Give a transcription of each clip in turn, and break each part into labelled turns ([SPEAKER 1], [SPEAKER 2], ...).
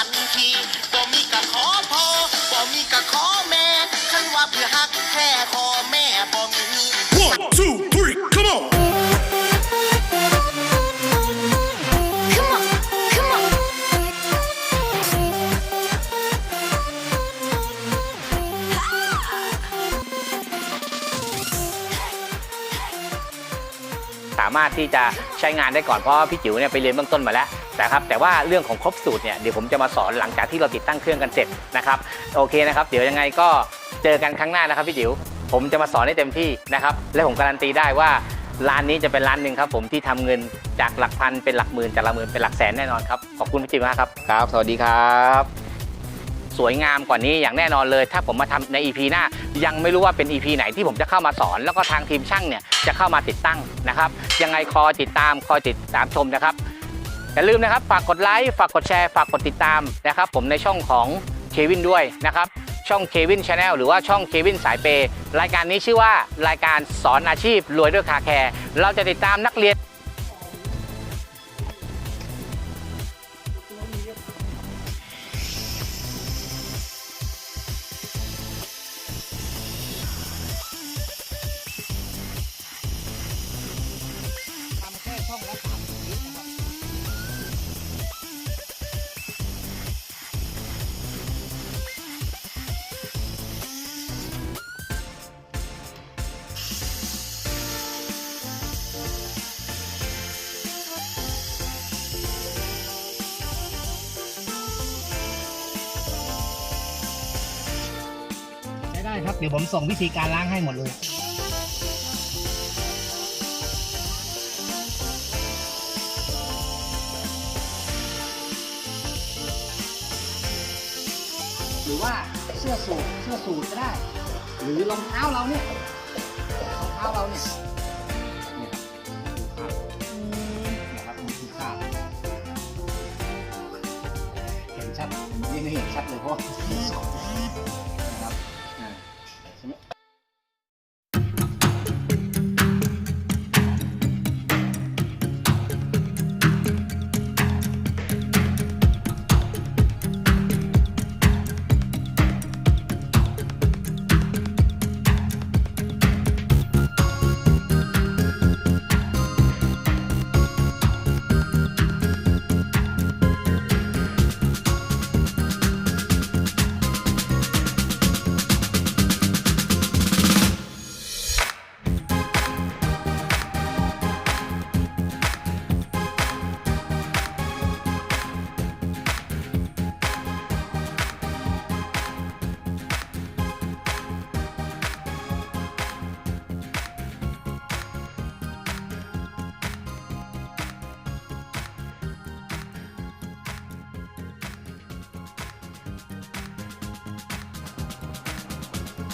[SPEAKER 1] ทันทีบ่มีกะขอพ่อบ่มีกะขอแม่คันว่าเพื่อฮักแท้ขอแม่บ่มี
[SPEAKER 2] One, two, three, come on!
[SPEAKER 3] Come on, come on.
[SPEAKER 4] สามารถที่จะใช้งานได้ก่อนเพราะว่าพี่จิ๋วเนี่ยไปเรียนเบื้องต้นมาแล้ว นะครับแต่ว่าเรื่องของครบสูตรเนี่ยเดี๋ยวผมจะมาสอนหลังจากที่เราติดตั้งเครื่องกันเสร็จนะครับโอเคนะครับเดี๋ยวยังไงก็เจอกันครั้งหน้านะครับพี่จิ๋วผมจะมาสอนให้เต็มที่นะครับและผมการันตีได้ว่าร้านนี้จะเป็นร้านหนึ่งครับผมที่ทำเงินจากหลักพันเป็นหลักหมื่นจากหลักหมื่นเป็นหลักแสนแน่นอนครับขอบคุณพี่จิ๋วมากครับครับ สวัสดีครับสวยงามกว่านี้อย่างแน่นอนเลย ถ้าผมมาทำใน EP หน้า ยังไม่รู้ว่าเป็น EP ไหนที่ผมจะเข้ามาสอน แล้วก็ทางทีมช่างเนี่ยจะเข้ามาติดตั้งนะครับ ยังไงคอยติดตามคอยติดตามชมนะครับ อย่าลืมนะครับฝากกดไลค์ฝากกดแชร์ฝากกดติดตามนะครับผมในช่องของเควินด้วยนะครับช่องเควินชาแนลหรือว่าช่องเควินสายเปย์รายการนี้ชื่อว่ารายการสอนอาชีพรวยด้วยคาแคร์เราจะติดตามนักเรียน
[SPEAKER 5] เดี๋ยวผมส่งวิธีการล้างให้หมดเลยหรือว่าเสื้อสูทเสื้อสูทก็ได้ หรือรองเท้าเราเนี่ยรองเท้าเราเนี่ยเนี่ยครับนี่คือคราบเห็นชัดนี่ไม่เห็นชัดเลยเพราะนะครับ อ่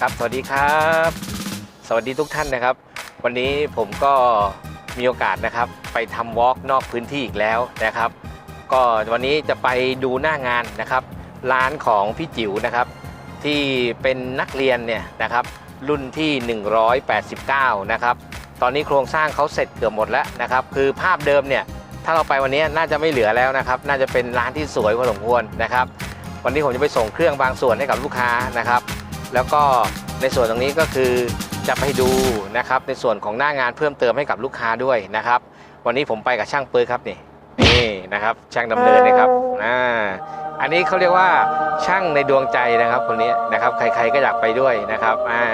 [SPEAKER 4] ครับ สวัสดีครับ สวัสดีทุกท่านนะครับ วันนี้ผมก็มีโอกาสนะครับ ไปทำวอล์กนอกพื้นที่อีกแล้วนะครับ ก็วันนี้จะไปดูหน้างานนะครับ ร้านของพี่จิ๋วนะครับ ที่เป็นนักเรียนเนี่ยนะครับ รุ่นที่ 189 นะครับ ตอนนี้โครงสร้างเขาเสร็จเกือบหมดแล้วนะครับ คือภาพเดิมเนี่ยถ้าเราไปวันนี้น่าจะไม่เหลือแล้วนะครับ น่าจะเป็นร้านที่สวยพอสมควรนะครับ วันนี้ผมจะไปส่งเครื่องบางส่วนให้กับลูกค้านะครับ แล้วก็ในส่วนตรงนี้ก็คือจะไปดูนะครับในส่วนของหน้างานเพิ่มเติมให้กับลูกค้าด้วยนะครับ วันนี้ผมไปกับช่างปื้ครับนี่นี่นะครับช่างดำเนินนะครับอ่าอันนี้เขาเรียกว่าช่างในดวงใจนะครับคนนี้นะครับ ใครๆก็อยากไปด้วยนะครับอ่า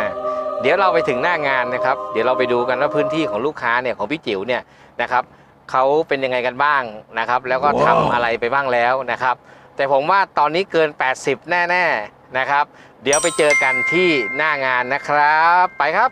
[SPEAKER 4] เดี๋ยวเราไปถึงหน้างานนะครับ เดี๋ยวเราไปดูกันว่าพื้นที่ของลูกค้าเนี่ยของพี่จิ๋วเนี่ยนะครับเขาเป็นยังไงกันบ้างนะครับ แล้วก็ทำอะไรไปบ้างแล้วนะครับ แต่ผมว่าตอนนี้เกิน 80 แน่ ๆนะครับ เดี๋ยวไปเจอกันที่หน้างานนะครับ ไปครับ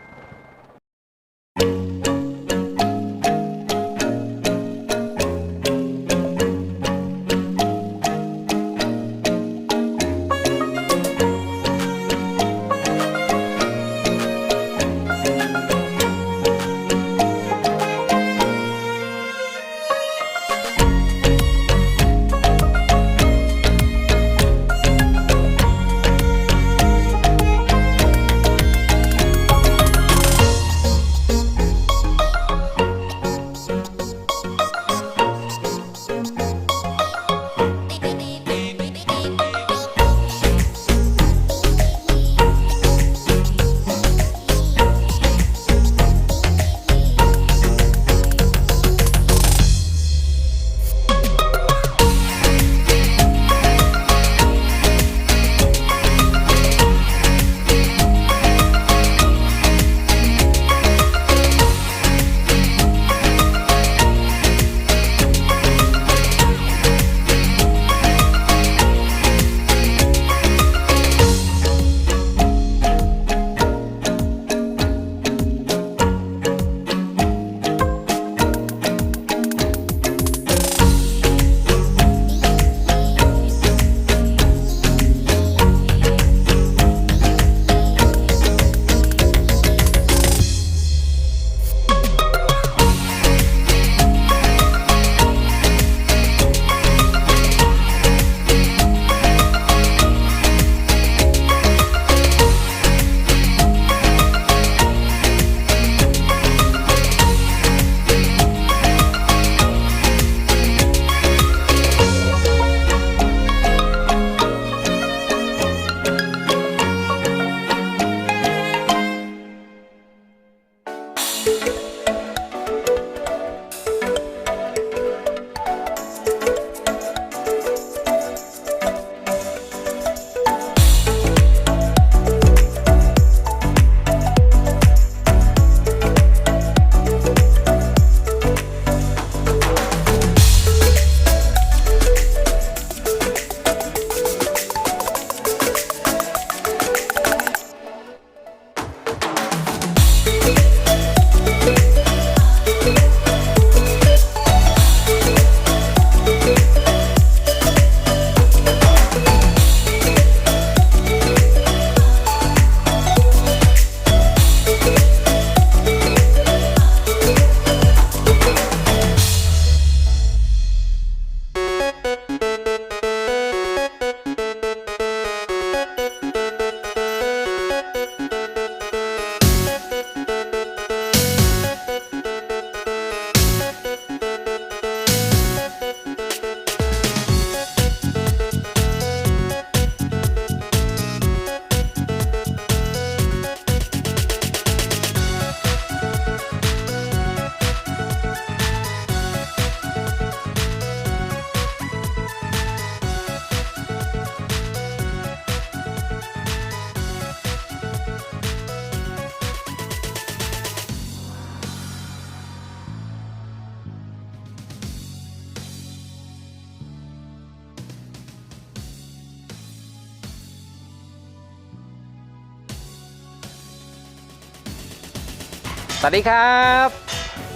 [SPEAKER 4] สวัสดีครับ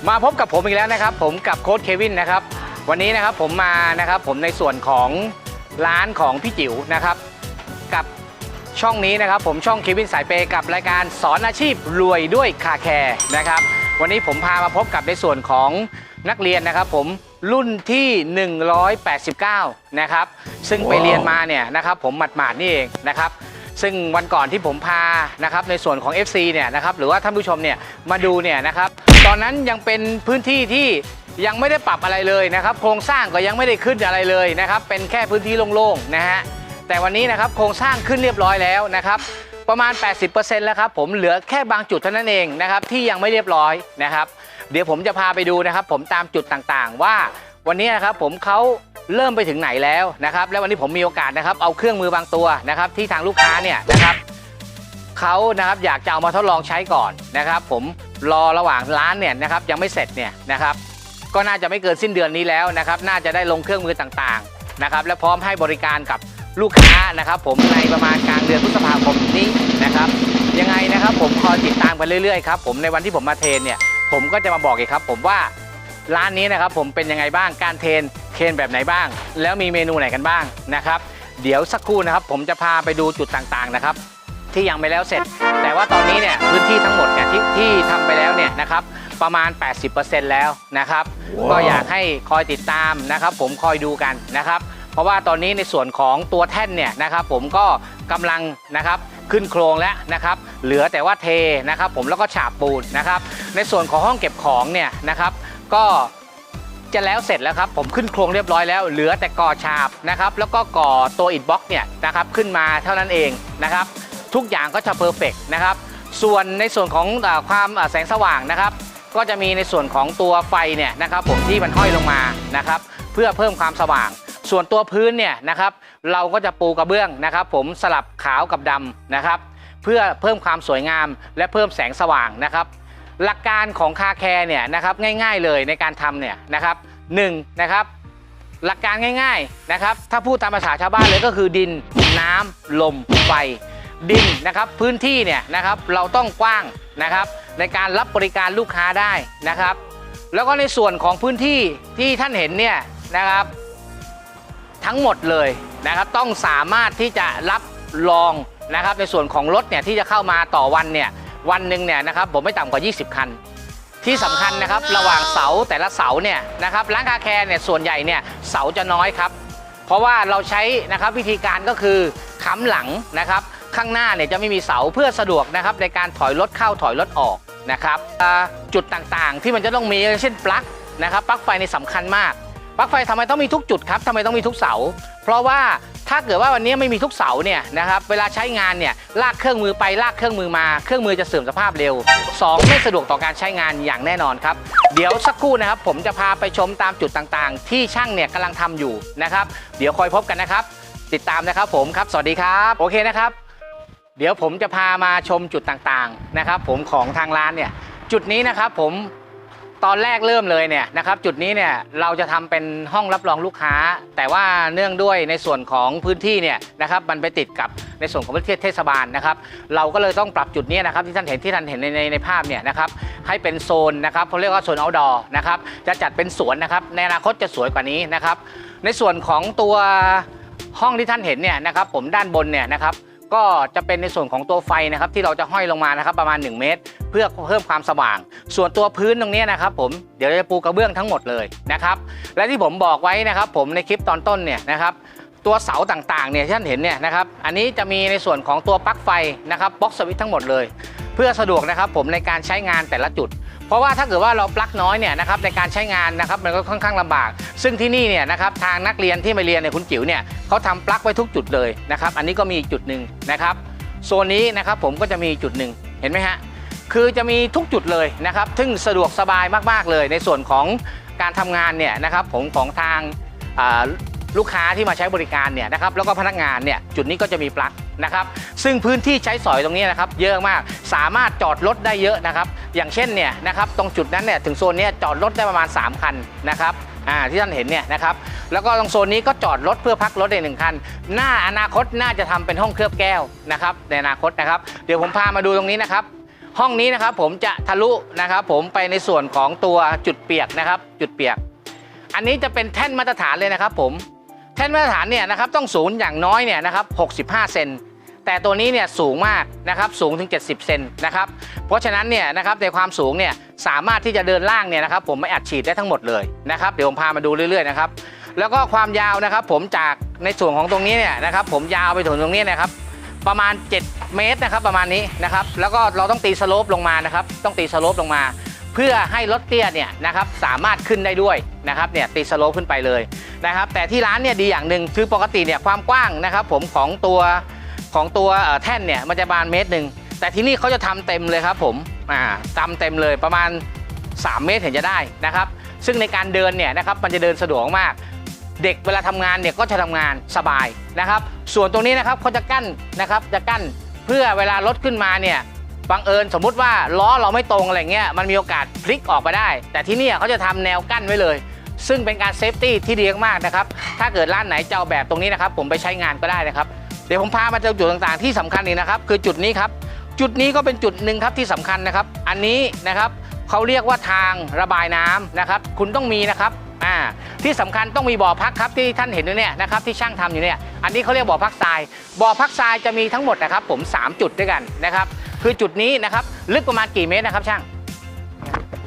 [SPEAKER 4] มาพบกับผมอีกแล้วนะครับ ผมกับโค้ชเควินนะครับ วันนี้นะครับผมมานะครับผมในส่วนของร้านของพี่จิ๋วนะครับ กับช่องนี้นะครับ ผมช่องเควินสายเปย์กับรายการสอนอาชีพรวยด้วยคาแคร์นะครับ วันนี้ผมพามาพบกับในส่วนของนักเรียนนะครับ ผมรุ่นที่ 189 นะครับ ซึ่งไปเรียนมาเนี่ยนะครับ ผมหมาดๆนี่เองนะครับ ซึ่งวันก่อนที่ผมพานะครับในส่วนของ FC เนี่ยนะครับหรือว่าท่านผู้ชมเนี่ยมาดูเนี่ยนะครับตอนนั้นยังเป็นพื้นที่ที่ยังไม่ได้ปรับอะไรเลยนะครับโครงสร้างก็ยังไม่ได้ขึ้นอะไรเลยนะครับเป็นแค่พื้นที่โล่งๆนะฮะแต่วันนี้นะครับโครงสร้างขึ้นเรียบร้อยแล้วนะครับประมาณ 80%แล้วครับผมเหลือแค่บางจุดเท่านั้นเองนะครับที่ยังไม่เรียบร้อยนะครับ เดี๋ยวผมจะพาไปดูนะครับ ผมตามจุดต่างๆ ว่าวันนี้นะครับผมเขา เริ่มไปถึงไหนแล้วนะครับและวันนี้ผมมีโอกาสนะครับเอาเครื่องมือบางตัวนะครับที่ทางลูกค้าเนี่ยนะครับเขานะครับอยากจะเอามาทดลองใช้ก่อนนะครับ ผมรอระหว่างร้านเนี่ยนะครับยังไม่เสร็จเนี่ยนะครับก็น่าจะไม่เกินสิ้นเดือนนี้แล้วนะครับน่าจะได้ลงเครื่องมือต่างๆนะครับและพร้อมให้บริการกับลูกค้านะครับ ผมในประมาณกลางเดือนพฤษภาคมนี้นะครับ ยังไงนะครับผมคอยติดตามกันเรื่อยๆครับผมในวันที่ผมมาเทรนเนี่ยผมก็จะมาบอกอีกครับ ผมว่า ร้านนี้นะครับผมเป็นยังไงบ้างการเทรนเทรนแบบไหนบ้าง แล้วมีเมนูไหนกันบ้างนะครับ เดี๋ยวสักครู่นะครับ ผมจะพาไปดูจุดต่างๆนะครับ ที่ยังไม่แล้วเสร็จ แต่ว่าตอนนี้เนี่ยพื้นที่ทั้งหมดเนี่ยที่ที่ทำไปแล้วเนี่ยนะครับประมาณ 80%แล้วนะครับ ก็อยากให้คอยติดตามนะครับ ผมคอยดูกันนะครับ เพราะว่าตอนนี้ในส่วนของตัวแท่นเนี่ยนะครับ ผมก็กำลังนะครับขึ้นโครงแล้วนะครับ เหลือแต่ว่าเทนะครับ ผมแล้วก็ฉาบปูนนะครับ ในส่วนของห้องเก็บของเนี่ยนะครับ ก็จะแล้วเสร็จแล้วครับ ผมขึ้นโครงเรียบร้อยแล้ว เหลือแต่ก่อฉาบนะครับ แล้วก็ก่อตัวอิฐบล็อกเนี่ยนะครับขึ้นมาเท่านั้นเองนะครับ ทุกอย่างก็จะเพอร์เฟกนะครับ ส่วนในส่วนของอความแสงสว่างนะครับ ก็จะมีในส่วนของตัวไฟเนี่ยนะครับ ผมที่มันห้อยลงมานะครับ เพื่อเพิ่มความสว่าง ส่วนตัวพื้นเนี่ยนะครับ เราก็จะปูกระเบื้องนะครับ ผมสลับขาวกับดำนะครับ เพื่อเพิ่มความสวยงามและเพิ่มแสงสว่างนะครับ หลักการของคาแคร์เนี่ยนะครับง่ายๆเลยในการทำเนี่ยนะครับหนึ่งนะครับหลักการง่ายๆนะครับถ้าพูดตามภาษาชาวบ้านเลยก็คือดินน้ำลมไฟ ดินนะครับพื้นที่เนี่ยนะครับเราต้องกว้างนะครับในการรับบริการลูกค้าได้นะครับ แล้วก็ในส่วนของพื้นที่ที่ท่านเห็นเนี่ยนะครับทั้งหมดเลยนะครับต้องสามารถที่จะรับรองนะครับในส่วนของรถเนี่ยที่จะเข้ามาต่อวันเนี่ย วันหนึ่งเนี่ยนะครับผมไม่ต่ำกว่า 20 คัน ที่สำคัญนะครับระหว่างเสาแต่ละเสาเนี่ยนะครับร้านคาแคร์เนี่ยส่วนใหญ่เนี่ยเสาจะน้อยครับ เพราะว่าเราใช้นะครับวิธีการก็คือค้ำหลังนะครับ ข้างหน้าเนี่ยจะไม่มีเสาเพื่อสะดวกนะครับในการถอยรถเข้าถอยรถออกนะครับอ่าจุดต่างๆ ที่มันจะต้องมีอย่างเช่นปลั๊กนะครับปลั๊กไฟในสำคัญมาก ปลั๊กไฟทำไมต้องมีทุกจุดครับทำไมต้องมีทุกเสา เพราะว่าถ้าเกิดว่าวันนี้ไม่มีทุกเสาเนี่ยนะครับเวลาใช้งานเนี่ยลากเครื่องมือไปลากเครื่องมือมา เครื่องมือจะเสื่อมสภาพเร็ว 2 ไม่สะดวกต่อการใช้งานอย่างแน่นอนครับ เดี๋ยวสักครู่นะครับ ผมจะพาไปชมตามจุดต่างๆ ที่ช่างเนี่ยกำลังทำอยู่นะครับ เดี๋ยวคอยพบกันนะครับ ติดตามนะครับผมครับ สวัสดีครับโอเคนะครับ เดี๋ยวผมจะพามาชมจุดต่างๆนะครับ ผมของทางร้านเนี่ยจุดนี้นะครับผม ตอนแรกเริ่มเลยเนี่ยนะครับจุดนี้เนี่ยเราจะทำเป็นห้องรับรองลูกค้า แต่ว่าเนื่องด้วยในส่วนของพื้นที่เนี่ยนะครับมันไปติดกับในส่วนของพื้นที่เทศบาลนะครับ เราก็เลยต้องปรับจุดนี้นะครับที่ท่านเห็นที่ท่านเห็นในในในภาพเนี่ยนะครับให้เป็นโซนนะครับเขาเรียกว่าโซน outdoor นะครับจะจัดเป็นสวนนะครับในอนาคตจะสวยกว่านี้นะครับ ในส่วนของตัวห้องที่ท่านเห็นเนี่ยนะครับผมด้านบนเนี่ยนะครับ ก็จะเป็นในส่วนของตัวไฟนะครับที่เราจะห้อยลงมานะครับประมาณ 1 เมตร เพื่อเพิ่มความสว่าง ส่วนตัวพื้นตรงนี้นะครับผมเดี๋ยวจะปูกระเบื้องทั้งหมดเลยนะครับและที่ผมบอกไว้นะครับผมในคลิปตอนต้นเนี่ยนะครับตัวเสาต่างๆเนี่ยที่ท่านเห็นเนี่ยนะครับอันนี้จะมีในส่วนของตัวปลั๊กไฟนะครับบล็อกสวิตทั้งหมดเลย เพื่อสะดวกนะครับผมในการใช้งานแต่ละจุด เพราะว่าถ้าเกิดว่าเราปลั๊กน้อยเนี่ยนะครับในการใช้งานนะครับมันก็ค่อนข้างลำบาก ซึ่งที่นี่เนี่ยนะครับทางนักเรียนที่มาเรียนเนี่ยคุณจิ๋วเนี่ยเขาทำปลั๊กไว้ทุกจุดเลยนะครับอันนี้ก็มีจุดหนึ่งนะครับโซนนี้นะครับผมก็จะมีจุดหนึ่งเห็นไหมฮะคือจะมีทุกจุดเลยนะครับซึ่งสะดวกสบายมากๆเลย ในส่วนของการทำงานเนี่ยนะครับผมของทางลูกค้าที่มาใช้บริการเนี่ยนะครับแล้วก็พนักงานเนี่ยจุดนี้ก็จะมีปลั๊ก นะครับซึ่งพื้นที่ใช้สอยตรงนี้นะครับเยอะมากสามารถจอดรถได้เยอะนะครับอย่างเช่นเนี่ยนะครับตรงจุดนั้นเนี่ยถึงโซนนี้จอดรถได้ประมาณ 3 คันนะครับอ่าที่ท่านเห็นเนี่ยนะครับแล้วก็ตรงโซนนี้ก็จอดรถเพื่อพักรถได้หนึ่งคัน หน้าอนาคตน่าจะทำเป็นห้องเคลือบแก้วนะครับในอนาคตนะครับเดี๋ยวผมพามาดูตรงนี้นะครับห้องนี้นะครับผมจะทะลุนะครับผมไปในส่วนของตัวจุดเปียกนะครับจุดเปียก อันนี้จะเป็นแท่นมาตรฐานเลยนะครับผม แท่นมาตรฐานเนี่ยนะครับต้องสูงอย่างน้อยเนี่ยนะครับ65 เซนแต่ตัวนี้เนี่ยสูงมากนะครับสูงถึง 70 เซนนะครับเพราะฉะนั้นเนี่ยนะครับในความสูงเนี่ยสามารถที่จะเดินล่างเนี่ยนะครับผมไม่อัดฉีดได้ทั้งหมดเลยนะครับเดี๋ยวผมพามาดูเรื่อยๆนะครับแล้วก็ความยาวนะครับผมจากในส่วนของตรงนี้เนี่ยนะครับผมยาวไปถึงตรงนี้นะครับประมาณ 7 เมตรนะครับประมาณนี้นะครับแล้วก็เราต้องตีสโลปลงมานะครับต้องตีสโลปลงมา เพื่อให้รถเตี้ยเนี่ยนะครับสามารถขึ้นได้ด้วยนะครับเนี่ยตีสโลปขึ้นไปเลยนะครับแต่ที่ร้านเนี่ยดีอย่างหนึ่งคือปกติเนี่ยความกว้างนะครับผมของตัวของตัวแท่นเนี่ยมันจะประมาณเมตรหนึ่งแต่ที่นี่เขาจะทำเต็มเลยครับผมอ่าทำเต็มเลยประมาณ 3 เมตรเห็นจะได้นะครับซึ่งในการเดินเนี่ยนะครับมันจะเดินสะดวกมาก เด็กเวลาทำงานเนี่ยก็จะทำงานสบายนะครับ ส่วนตรงนี้นะครับเขาจะกั้นนะครับจะกั้นเพื่อเวลารถขึ้นมาเนี่ย บังเอิญสมมุติว่าล้อเราไม่ตรงอะไรเงี้ยมันมีโอกาสพลิกออกมาได้ แต่ที่นี่เขาจะทำแนวกั้นไว้เลย ซึ่งเป็นการเซฟตี้ที่ดีมากนะครับถ้าเกิดร้านไหนจะเอาแบบตรงนี้นะครับผมไปใช้งานก็ได้นะครับเดี๋ยวผมพามาเจอจุดต่างๆที่สำคัญอีกนะครับคือจุดนี้ครับจุดนี้ก็เป็นจุดหนึ่งครับที่สำคัญนะครับ อันนี้นะครับเขาเรียกว่าทางระบายน้ำนะครับ คุณต้องมีนะครับอ่าที่สำคัญต้องมีบ่อพักครับที่ท่านเห็นอยู่เนี่ยนะครับที่ช่างทำอยู่เนี่ยอันนี้เขาเรียกบ่อพักทรายบ่อพักทรายจะมีทั้งหมดนะครับผม 3 จุดด้วยกันนะครับ คือจุดนี้นะครับ ลึกประมาณกี่เมตรนะครับ ช่าง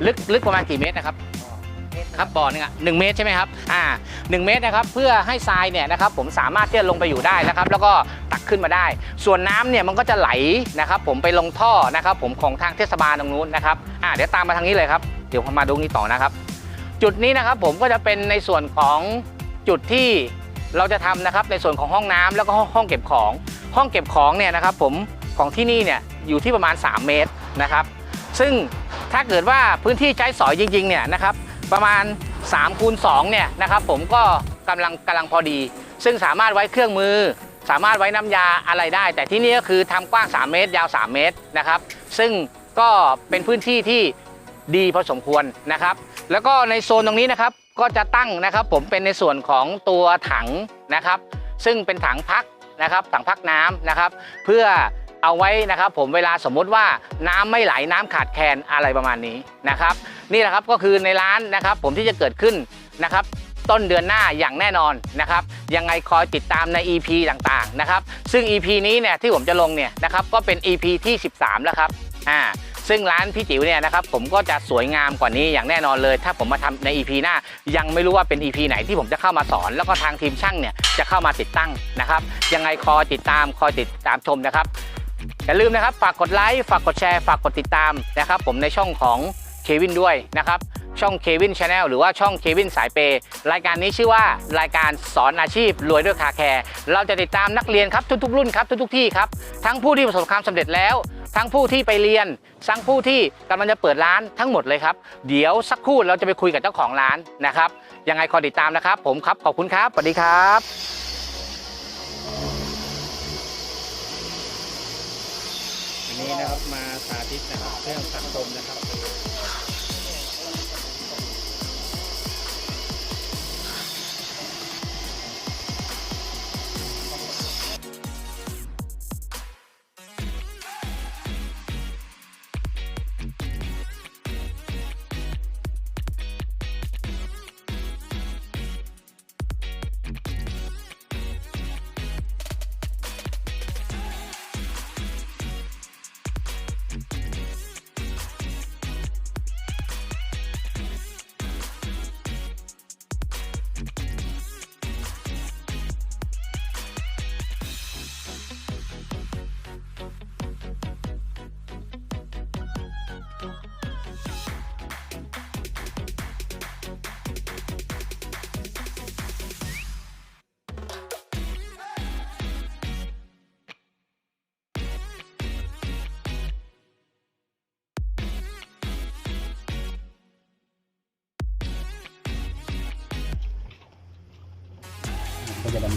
[SPEAKER 4] ลึกลึกประมาณกี่เมตรนะครับครับบ่อหนึงอะหนึ่งเมตรใช่ไหมครับอ่าหนึ่งเมตรนะครับเพื่อให้ทรายเนี่ยนะครับผมสามารถที่จะลงไปอยู่ได้นะครับ แล้วก็ตักขึ้นมาได้ ส่วนน้ำเนี่ยมันก็จะไหลนะครับผมไปลงท่อนะครับ ผมของทางเทศบาลตรงนู้นนะครับอ่าเดี๋ยวตามมาทางนี้เลยครับเดี๋ยวมมาดูนี้ต่อนะครับ จุดนี้นะครับผมก็จะเป็นในส่วนของจุดที่เราจะทำนะครับในส่วนของห้องน้ำแล้วก็ห้องเก็บของ ห้องเก็บของเนี่ยนะครับ ผมของที่นี่เนี่ย อยู่ที่ประมาณ 3 เมตรนะครับ ซึ่งถ้าเกิดว่าพื้นที่ใช้สอยจริงๆเนี่ยนะครับประมาณ3คูณ2เนี่ยนะครับผมก็กำลังกำลังพอดี ซึ่งสามารถไว้เครื่องมือ สามารถไว้น้ำยาอะไรได้ แต่ที่นี่ก็คือทำกว้าง 3 เมตร ยาว 3 เมตรนะครับ ซึ่งก็เป็นพื้นที่ที่ดีพอสมควรนะครับ แล้วก็ในโซนตรงนี้นะครับก็จะตั้งนะครับผมเป็นในส่วนของตัวถังนะครับ ซึ่งเป็นถังพักนะครับถังพักน้ำนะครับ เพื่อ เอาไว้นะครับผมเวลาสมมุติว่าน้ำไม่ไหลน้ำขาดแคลนอะไรประมาณนี้นะครับ นี่แหละครับก็คือในร้านนะครับผมที่จะเกิดขึ้นนะครับต้นเดือนหน้าอย่างแน่นอนนะครับยังไงคอยติดตามใน EP ต่างๆนะครับซึ่ง EP นี้เนี่ยที่ผมจะลงเนี่ยนะครับก็เป็น EP ที่ 13 แล้วครับอ่าซึ่งร้านพี่จิ๋วเนี่ยนะครับผมก็จะสวยงามกว่านี้อย่างแน่นอนเลย ถ้าผมมาทำใน EP หน้า ยังไม่รู้ว่าเป็น EP ไหนที่ผมจะเข้ามาสอน แล้วก็ทางทีมช่างเนี่ยจะเข้ามาติดตั้งนะครับยังไงคอยติดตามคอยติดตามชมนะครับ อย่าลืมนะครับ ฝากกดไลค์ฝากกดแชร์ฝากกดติดตามนะครับผมในช่องของเควินด้วยนะครับช่องเควินชาแนลหรือว่าช่องเควินสายเปย์รายการนี้ชื่อว่ารายการสอนอาชีพ รวยด้วยคาแคร์เราจะติดตามนักเรียนครับทุกๆ รุ่นครับทุกๆที่ครับทั้งผู้ที่ประสบความสำเร็จแล้ว ทั้งผู้ที่ไปเรียนทั้งผู้ที่กำลังจะเปิดร้านทั้งหมดเลยครับ เดี๋ยวสักครู่เราจะไปคุยกับเจ้าของร้านนะครับยังไงคอยติดตามนะครับ ผมครับขอบคุณครับสวัสดีครับ
[SPEAKER 6] นี้นะครับมาสาธิตนะครับเครื่องซักลมนะครับ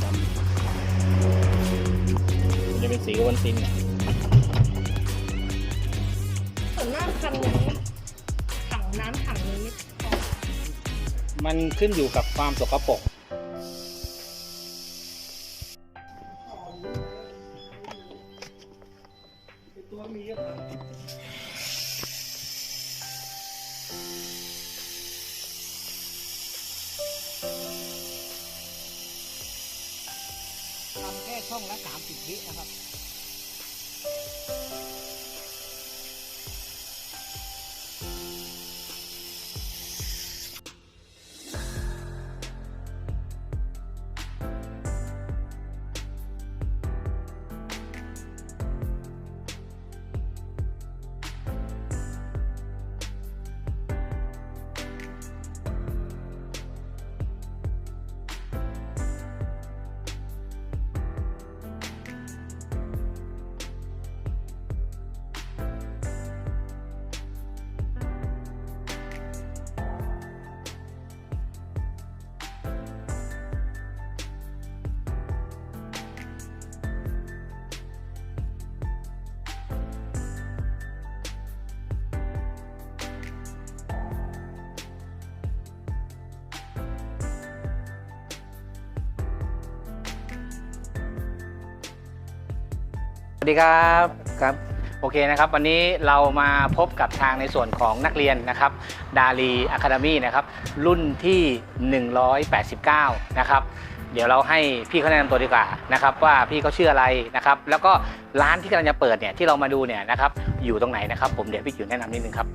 [SPEAKER 6] จะดำดำจะเป็นสีโอวันติน
[SPEAKER 7] ส่วนมากคันนี้ถังน้ำถังนี้ไม่พอ
[SPEAKER 6] มันขึ้นอยู่กับความสกปรก
[SPEAKER 8] สวั
[SPEAKER 4] สดีครับครับโอเคนะครับวันนี้เรามาพบกับทางในส่วนของนักเรียนนะครับดาลีอะคาเดมี่นะครับรุ่นที่ 189 นะครับเดี๋ยวเราให้พี่เขาแนะนำตัวดีกว่านะครับว่าพี่เขาชื่ออะไรนะครับแล้วก็ร้านที่กำลังจะเปิดเนี่ยที่เรามาดูเนี่ยนะครับอยู่ตรงไหนนะครับ ผมเดี๋ยวพี่จิ๋วแนะนำนิดนึงครับ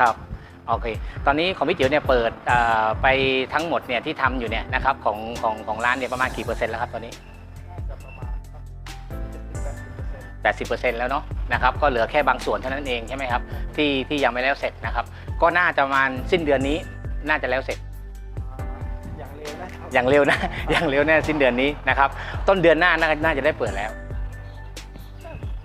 [SPEAKER 6] ครับ อ่าผมชื่อเปาลินครับอ่าดารีร้อยแปดสิบเก้า
[SPEAKER 4] ครับโอเค ตอนนี้ของพี่จิ๋วเนี่ยเปิดเอ่อไปทั้งหมดเนี่ยที่ทำอยู่เนี่ยนะครับของของของร้านเนี่ยประมาณกี่เปอร์เซ็นต์แล้วครับตอนนี้
[SPEAKER 6] น่าจะประมาณสักเจ็ดสิบแปดสิบเปอร์เซ็นต์
[SPEAKER 4] 80%แล้วเนาะนะครับก็เหลือแค่บางส่วนเท่านั้นเองใช่ไหมครับที่ที่ยังไม่แล้วเสร็จนะครับ ก็น่าจะประมาณสิ้นเดือนนี้น่าจะแล้วเสร็จ
[SPEAKER 6] อย่างเร็วนะครับ
[SPEAKER 4] อย่างเร็วนะอย่างเร็วแน่สิ้นเดือนนี้นะครับต้นเดือนหน้าน่าน่าจะได้เปิดแล้ว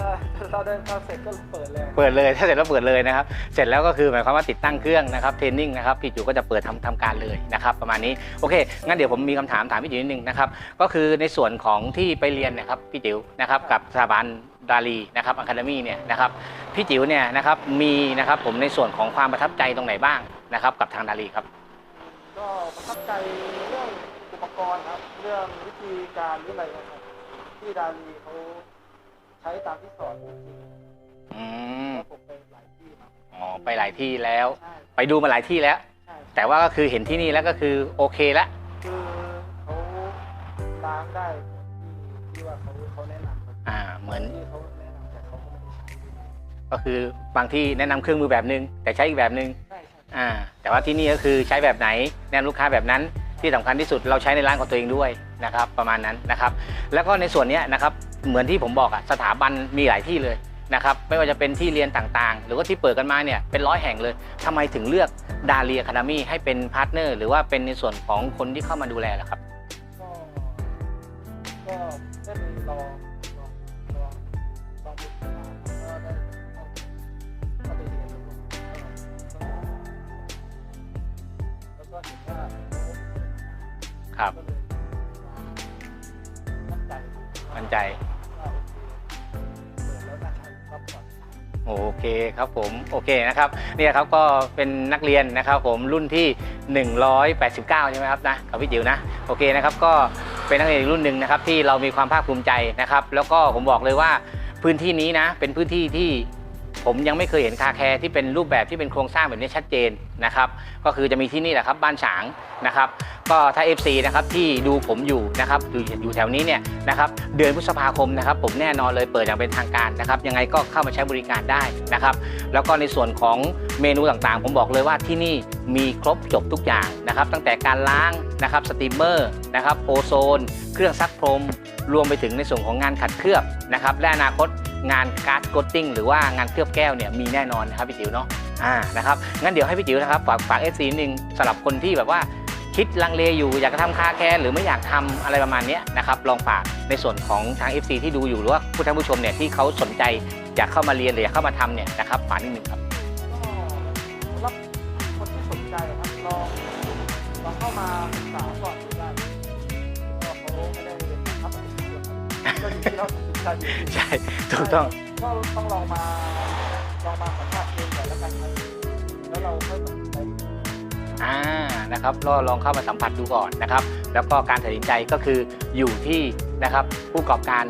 [SPEAKER 6] ถ้าถ้าเดินเข้าเสร็จก็เปิดเลย
[SPEAKER 4] เปิดเลยถ้าเสร็จแล้วเปิดเลยนะครับ เสร็จแล้วก็คือหมายความว่าติดตั้งเครื่องนะครับเทรนนิ่งนะครับพี่จูก็จะเปิดทำทำการเลยนะครับประมาณนี้โอเคงั้นเดี๋ยวผมมีคำถามถามพี่จิ๋วนิดนึงนะครับก็คือในส่วนของที่ไปเรียนเนะครับพี่จิ๋วนะครับกับสถาบันดาลีนะครับอะคาเดมี่เนี่ยนะครับพี่จิ๋วเนี่ยนะครับมีนะครับผมในส่วนของความประทับใจตรงไหนบ้างนะครับกับทางดาลีครับ
[SPEAKER 6] ก็ประทับใจเรื่องอุปกรณ์ครับ เรื่องวิธีการหรืออะไรนะครับที่ดารีเขาใช้ตามที่สอนจริง
[SPEAKER 4] อืม
[SPEAKER 6] ๆแล้วผมไปหลายที่ครับ
[SPEAKER 4] อ๋อไปหลายที่แล้ว
[SPEAKER 6] ใช่
[SPEAKER 4] ไปดูมาหลายที่แล้ว
[SPEAKER 6] ใช่
[SPEAKER 4] แต่ว่าก็คือเห็นที่นี่แล้วก็คือโอเคละ
[SPEAKER 6] คือเขาล้างได้ที่ที่ว่าเขาเขาแนะนำครับ
[SPEAKER 4] อ่า เหมือน
[SPEAKER 6] ที่เขาแนะนำแต่เขาก็ไม่ได้ใช้
[SPEAKER 4] ก็คือบางที่แนะนำเครื่องมือแบบนึง แต่ใช้อีกแบบนึง
[SPEAKER 6] ใช่ใช่
[SPEAKER 4] อ่า แต่ว่าที่นี่ก็คือใช้แบบไหนแนะนำลูกค้าแบบนั้น ที่สำคัญที่สุดเราใช้ในร้านของตัวเองด้วยนะครับประมาณนั้นนะครับ แล้วก็ในส่วนนี้นะครับเหมือนที่ผมบอกอะสถาบันมีหลายที่เลยนะครับไม่ว่าจะเป็นที่เรียนต่างๆ หรือว่าที่เปิดกันมาเนี่ยเป็นร้อยแห่งเลยทำไมถึงเลือกดาเรียคาดามีให้เป็นพาร์ทเนอร์หรือว่าเป็นในส่วนของคนที่เข้ามาดูแลล่ะครับ
[SPEAKER 6] ก็ก็ได้ลอง
[SPEAKER 4] ครับ
[SPEAKER 6] มั่นใจ
[SPEAKER 4] มั่นใจ
[SPEAKER 6] โอเคเปิดแล้วน่าจะรับก่อน
[SPEAKER 4] โอเคครับผม โอเคนะครับ เนี่ยครับก็เป็นนักเรียนนะครับผมรุ่นที่ 189 ใช่ไหมครับนะกับพี่จิ๋วนะ โอเคนะครับ ก็เป็นนักเรียนอีกรุ่นหนึ่งนะครับที่เรามีความภาคภูมิใจนะครับ แล้วก็ผมบอกเลยว่าพื้นที่นี้นะเป็นพื้นที่ที่ ผมยังไม่เคยเห็นคาแคร์ที่เป็นรูปแบบที่เป็นโครงสร้างแบบนี้ชัดเจนนะครับก็คือจะมีที่นี่แหละครับบ้านฉางนะครับก็ถ้า FC นะครับที่ดูผมอยู่นะครับอยู่อยู่แถวนี้เนี่ยนะครับเดือนพฤษภาคมนะครับผมแน่นอนเลยเปิดอย่างเป็นทางการนะครับยังไงก็เข้ามาใช้บริการได้นะครับแล้วก็ในส่วนของเมนูต่างๆ ผมบอกเลยว่าที่นี่มีครบจบทุกอย่างนะครับตั้งแต่การล้างนะครับสตรีมเมอร์นะครับโอโซน เครื่องซักพรม รวมไปถึงในส่วนของงานขัดเคลือบนะครับและอนาคต งานการ์ดโกตติ้งหรือว่างานเคลือบแก้วเนี่ยมีแน่นอนนะครับพี่จิ๋วเนาะอ่านะครับงั้นเดี๋ยวให้พี่จิ๋วนะครับฝากฝากเอฟซีนึงสำหรับคนที่แบบว่าคิดลังเลอยู่อยากจะทำคาแคร์หรือไม่อยากทำอะไรประมาณนี้นะครับลองฝากในส่วนของทาง FC ที่ดูอยู่หรือว่าผู้ท่านผู้ชมเนี่ยที่เขาสนใจอยากเข้ามาเรียนหรืออยากเข้ามาทำเนี่ยนะครับฝากนิดนึงครับ
[SPEAKER 6] ก็สำหรับคนที่สนใจครับลองลองเข้ามาศึกษาก่อนดูได้ก็เขาไม่ได้เป็นทับเป็นเรื่องครับก็อยู่ที่เรา ตัดสินใจอยู่ที่
[SPEAKER 4] ใช่ถูกต้อง
[SPEAKER 6] ก็ต้องลองมาลองมาสัมผัสเองก่อนแล้วกันครับแล้วเราค่อยตัดสินใจอีกที
[SPEAKER 4] อ่านะครับลองลองเข้ามาสัมผัสดูก่อนนะครับ แล้วก็การตัดสินใจก็คืออยู่ที่นะครับ ผู้ประกอบการ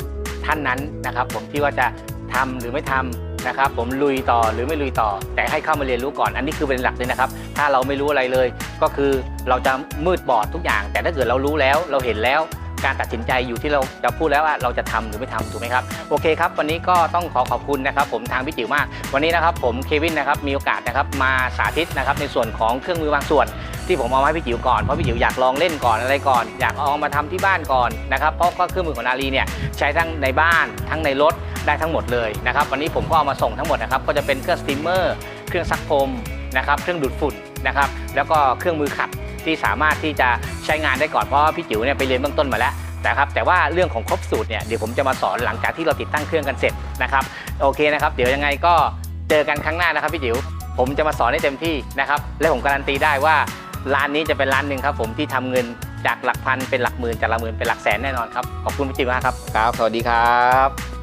[SPEAKER 4] ท่านนั้นนะครับ ผมที่ว่าจะทำหรือไม่ทำนะครับ ผมลุยต่อหรือไม่ลุยต่อ แต่ให้เข้ามาเรียนรู้ก่อน อันนี้คือเป็นหลักเลยนะครับ ถ้าเราไม่รู้อะไรเลย ก็คือเราจะมืดบอดทุกอย่าง แต่ถ้าเกิดเรารู้แล้วเราเห็นแล้ว การตัดสินใจอยู่ที่เราจะพูดแล้วว่าเราจะทำหรือไม่ทำถูกไหมครับโอเคครับ วันนี้ก็ต้องขอขอบคุณนะครับ ผมทางพี่จิ๋วมาก วันนี้นะครับผมเควินนะครับมีโอกาสนะครับมาสาธิตนะครับในส่วนของเครื่องมือบางส่วนที่ผมเอามาให้พี่จิ๋วก่อนเพราะพี่จิ๋วอยากลองเล่นก่อนอะไรก่อน อยากเอามาทำที่บ้านก่อนนะครับเพราะก็เครื่องมือของนาลีเนี่ยใช้ทั้งในบ้านทั้งในรถได้ทั้งหมดเลยนะครับวันนี้ผมก็เอามาส่งทั้งหมดนะครับก็จะเป็นเครื่องสตีมเมอร์ เครื่องซักพรมนะครับเครื่องดูดฝุ่นนะครับแล้วก็เครื่องมือขัด ที่สามารถที่จะใช้งานได้ก่อนเพราะว่าพี่จิ๋วเนี่ยไปเรียนเบื้องต้นมาแล้วนะครับแต่ว่าเรื่องของครบสูตรเนี่ยเดี๋ยวผมจะมาสอนหลังจากที่เราติดตั้งเครื่องกันเสร็จนะครับโอเคนะครับเดี๋ยวยังไงก็เจอกันครั้งหน้านะครับพี่จิ๋วผมจะมาสอนให้เต็มที่นะครับและผมการันตีได้ว่าร้านนี้จะเป็นร้านหนึ่งครับผมที่ทำเงินจากหลักพันเป็นหลักหมื่นจากหลักหมื่นเป็นหลักแสนแน่นอนครับขอบคุณพี่จิ๋วมากครับ
[SPEAKER 9] ครับ สวัสดี
[SPEAKER 2] ครับ